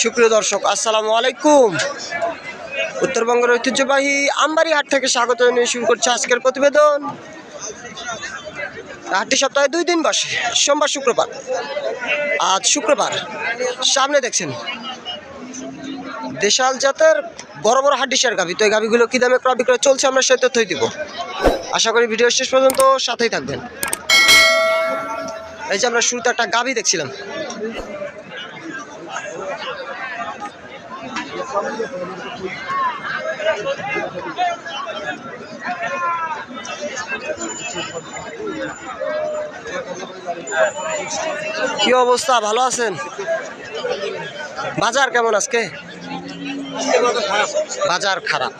সুপ্রিয় দর্শক, আসসালামু আলাইকুম। উত্তরবঙ্গের ঐতিহ্যবাহী আমবাড়ি হাট থেকে স্বাগত জানিয়ে শুরু করছে আজকের প্রতিবেদন। হাটটি সপ্তাহে দুই দিন বসে, সোমবার, শুক্রবার। আজ শুক্রবার, সামনে দেখছেন। দেশাল জাতের বড় বড় হাড্ডিসার গাভি। তো এই গাভিগুলো কী দামে ক্রয় বিক্রয় চলছে আমরা সেই তথ্যই দিব। আশা করি ভিডিও শেষ পর্যন্ত সাথেই থাকবেন। এই যে আমরা শুরুতে একটা গাভি দেখছিলাম। কি অবস্থা? ভালো আছেন? বাজার কেমন আজকে? বাজার খারাপ।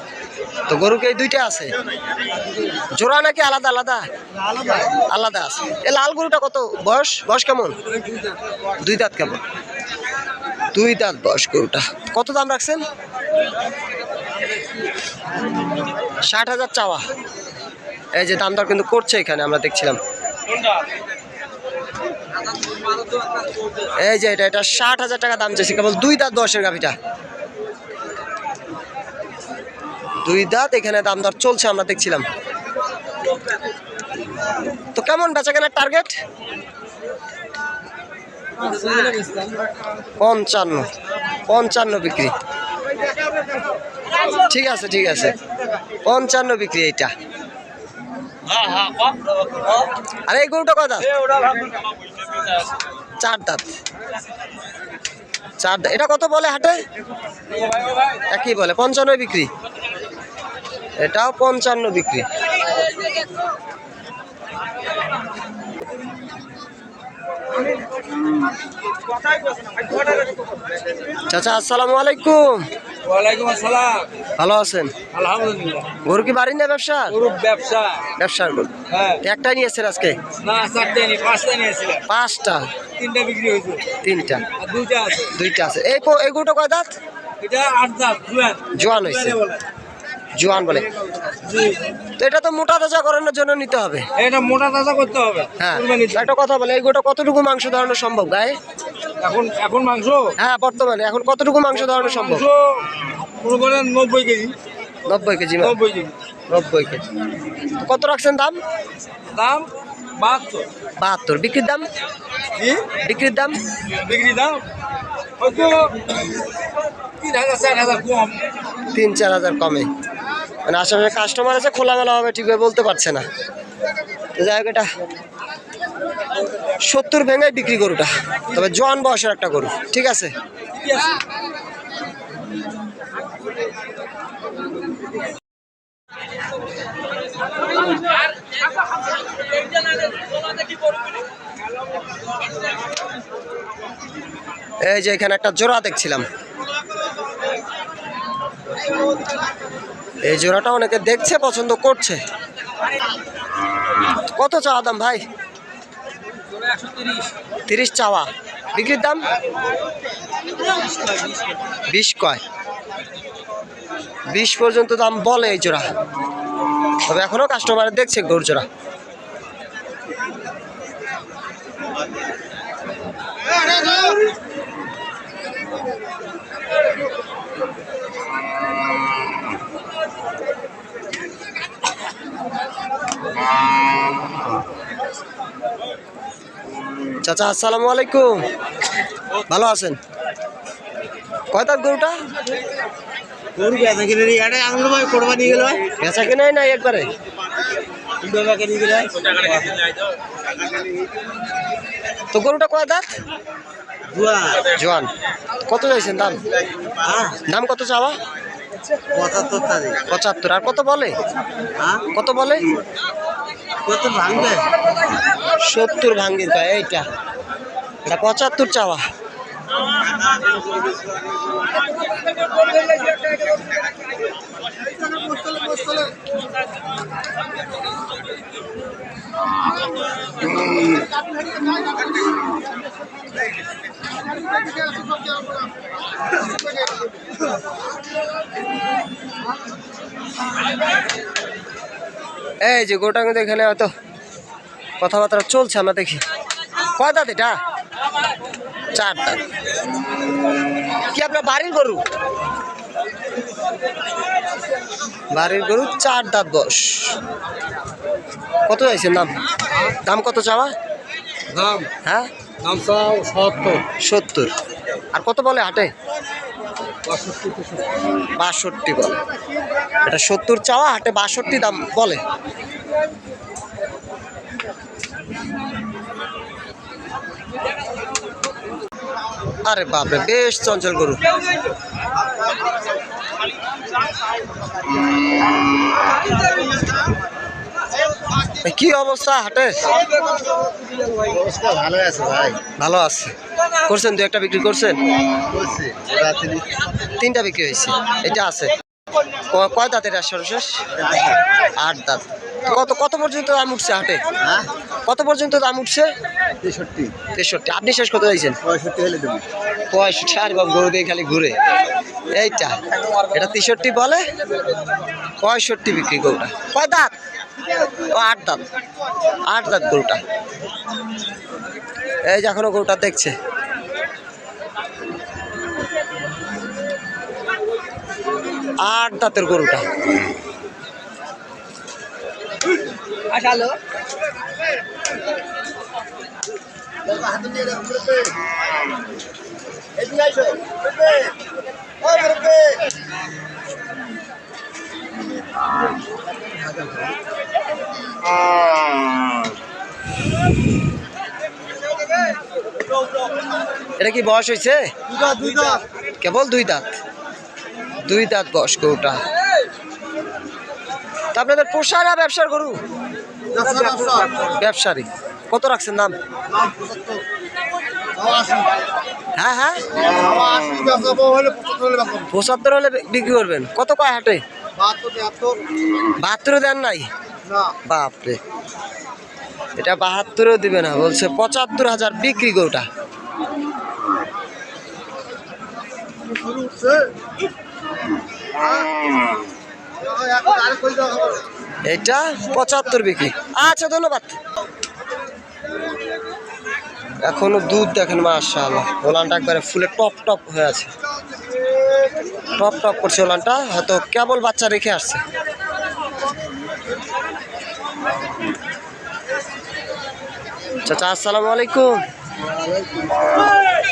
তো গরুকে এই দুইটা আছে? জোড়া নাকি আলাদা আলাদা? আলাদা আছে। এ লাল গরুটা কত? বয়স? বয়স কেমন? দুই দাঁত কেমন? দুই দাঁত বয়স গরুটা। কত দাম রাখছেন? ষাট হাজার চাওয়া। এই যে দাম দর কিন্তু করছে এখানে, আমরা দেখছিলাম। এই যে এটা এটা ষাট হাজার টাকা দাম চাইছে, কেবল দুই দাঁত দশের গাভিটা। দুই দাঁত, এখানে দাম দর চলছে, আমরা দেখছিলাম। তো কেমন বেচা কেনার টার্গেট পঞ্চান্ন। পঞ্চান্ন বিক্রি। ঠিক আছে ঠিক আছে। পঞ্চান্ন বিক্রি এইটা। আরে, এই গরুটা কত? চার দাঁত। চার এটা কত বলে হাটে? একই বলে। পঞ্চান্ন বিক্রি। এটাও পঞ্চান্ন বিক্রি। চাচা আসসালামু আলাইকুম। ওয়ালাইকুম আসসালাম। ভালো আছেন? আলহামদুলিল্লাহ। গরু কি বাড়ি না ব্যবসা? গ্রুপ ব্যবসা। ব্যবসার গরু। হ্যাঁ। একটাই নিয়েছেন আজকে? না চারটে নি পাঁচটা নিয়েছিলাম। পাঁচটা? তিনটা বিক্রি হয়েছে। তিনটা। আর দুইটা আছে। দুইটা আছে। এই এই গরুটা কয় দাঁত? এটা আট দাঁত জুয়ান। জোয়ান হয়েছে। জোয়ান বলে। তো এটা তো মোটা তাজা করানোর জন্য নিতে হবে। এটা মোটা তাজা করতে হবে। হ্যাঁ একটা কথা বলে এই গোটা কতটুকু মাংস ধরানো সম্ভব গায়ে? এখন এখন মাংস? হ্যাঁ বর্তমানে এখন কতটুকু মাংস ধরানো সম্ভব? করেন নব্বই কেজি। নব্বই কেজি নব্বই কেজি। নব্বই কেজি। কত রাখছেন দাম? দাম বাহাত্তর। বাহাত্তর। বিক্রির দাম? বিক্রির দাম? বিক্রির দাম? তিন হাজার চার হাজার কম। তিন চার হাজার কমে। মানে আসলে কাস্টমার আছে, খোলামেলা হবে ঠিকভাবে বলতে পারছে না। যাই হোক এটা সত্তর ভেঙে বিক্রি গরুটা। তবে জোয়ান বয়সের একটা গরু, ঠিক আছে? এই যে এখানে একটা জোড়া দেখছিলাম। এই জোড়াটা অনেকে দেখছে, পছন্দ করছে। কত চাওয়া দাম ভাই? তিরিশ চাওয়া। বিক্রির দাম? বিশ কয়। বিশ পর্যন্ত দাম বলে এই জোড়া। তবে এখনও কাস্টমার দেখছে গরু জোড়া। চাচা আসসালামু আলাইকুম। ভালো আছেন? কয় দাঁত গরুটা? গরু বেচা কিনে নিয়ে এটা আঙুল ভাই কোরবানি গেল বেচা কেনাই নাই একবারে? কিনে তো গরুটা কয় দাঁত? জোয়ান। কত চাইছেন দাম? হ্যাঁ। দাম কত চাওয়া? পঁচাত্তর আর কত বলে? হ্যাঁ? কত বলে? কত ভাঙবে? সত্তর ভাঙ্গির পায় এইটা। এটা পঁচাত্তর চাওয়া। এই যে গোটা কিন্তু এখানে হয়তো কথাবার্তা চলছে আমরা দেখি। কয় দাঁত এটা? চার দাঁত। কি আপনার বাড়ির গরু? বাড়ির গরু চার দাঁত বস কত চাইছেন দাম? দাম কত চাওয়া? দাম? হ্যাঁ? সত্তর। আর কত বলে হাটে? বাষট্টি বলে। এটা সত্তর চাওয়া হাটে বাষট্টি দাম বলে। আরে বাপরে বেশ চঞ্চল গরু। কি অবস্থা হাটে ভালো আছে। ভাই ভালো আছে করছেন দু একটা বিক্রি করছেন? তিনটা বিক্রি হয়েছে এটা আছে। কয় দাঁতের সর্বশেষ? আট দাঁত। কত কত পর্যন্ত দাম উঠছে হাটে? কত পর্যন্ত দাম উঠছে? তেষট্টি। তেষট্টি। আপনি শেষ কত চাইছেন? পঁয়ষট্টি হলে দেবো। পঁয়ষট্টি আর বাবু গরু দিয়ে খালি ঘুরে। এইটা এটা তেষট্টি বলে? পঁয়ষট্টি বিক্রি গরুটা কয় দাঁত? ও আট দাঁত। আট দাঁত গরুটা। এই যে এখনও গরুটা দেখছে। আট দাঁতের গরুটা। এটা কি বয়স হয়েছে? কেবল দুই দাঁত? দুই দাঁত বয়স গরুটা। তা আপনাদের পোষা না ব্যবসার গরু? ব্যবসারই। কত রাখছেন দাম? হ্যাঁ হ্যাঁ। পঁচাত্তর হলে বিক্রি করবেন। কত কয় হাটে? বাহাত্তরও দেন নাই? বাপরে। এটা বাহাত্তরও দিবে না, বলছে পঁচাত্তর হাজার বিক্রি গরুটা। এটা পঁচাত্তর বিক্রি। আচ্ছা ধন্যবাদ। এখনও দুধ দেখেন, মাশাআল্লাহ। ওলানটা একবারে ফুলে টপ টপ হয়ে আছে। টপ টপ করছে ওলানটা, হয়তো কেবল বাচ্চা রেখে আসছে। চাচা, আসসালামু আলাইকুম।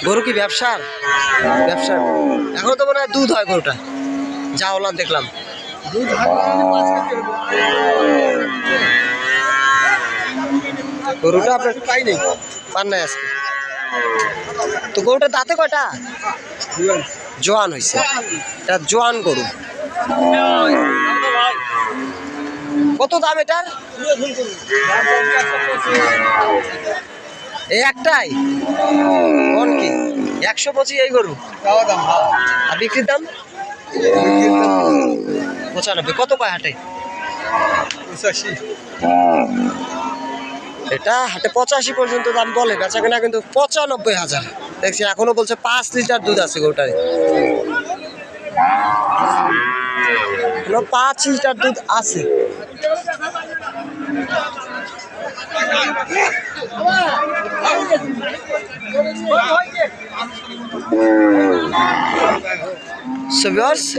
গরু কি ব্যবসার? ব্যবসা এখন তো মনে হয় দুধ হয় গরুটা। যা ওলান দেখলাম। গরুটা আপনার পাই নেই? পান নাই আজকে? তো গরুটা দাঁতে কয়টা? জোয়ান হয়েছে এটা জোয়ান গরু। কত দাম এটার? এই একটাই? কোন কি? একশো পঁচিশ এই গরু। আর বিক্রির দাম? পঁচানব্বই। কত পায় হাটে? এটা হাটে পঁচাশি পর্যন্ত দাম বলে। বেচা কেনা কিন্তু পঁচানব্বই হাজার। দেখছি, এখনও বলছে পাঁচ লিটার দুধ আছে এখনও পাঁচ লিটার দুধ আছে।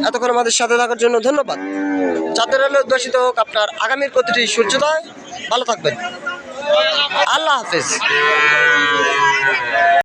এতক্ষণ আমাদের সাথে থাকার জন্য ধন্যবাদ। যাদের হলে উদ্ভাসিত হোক, আপনার আগামীর প্রতিটি সূর্যোদয় ভালো থাকবেন। আল্লাহ হাফেজ।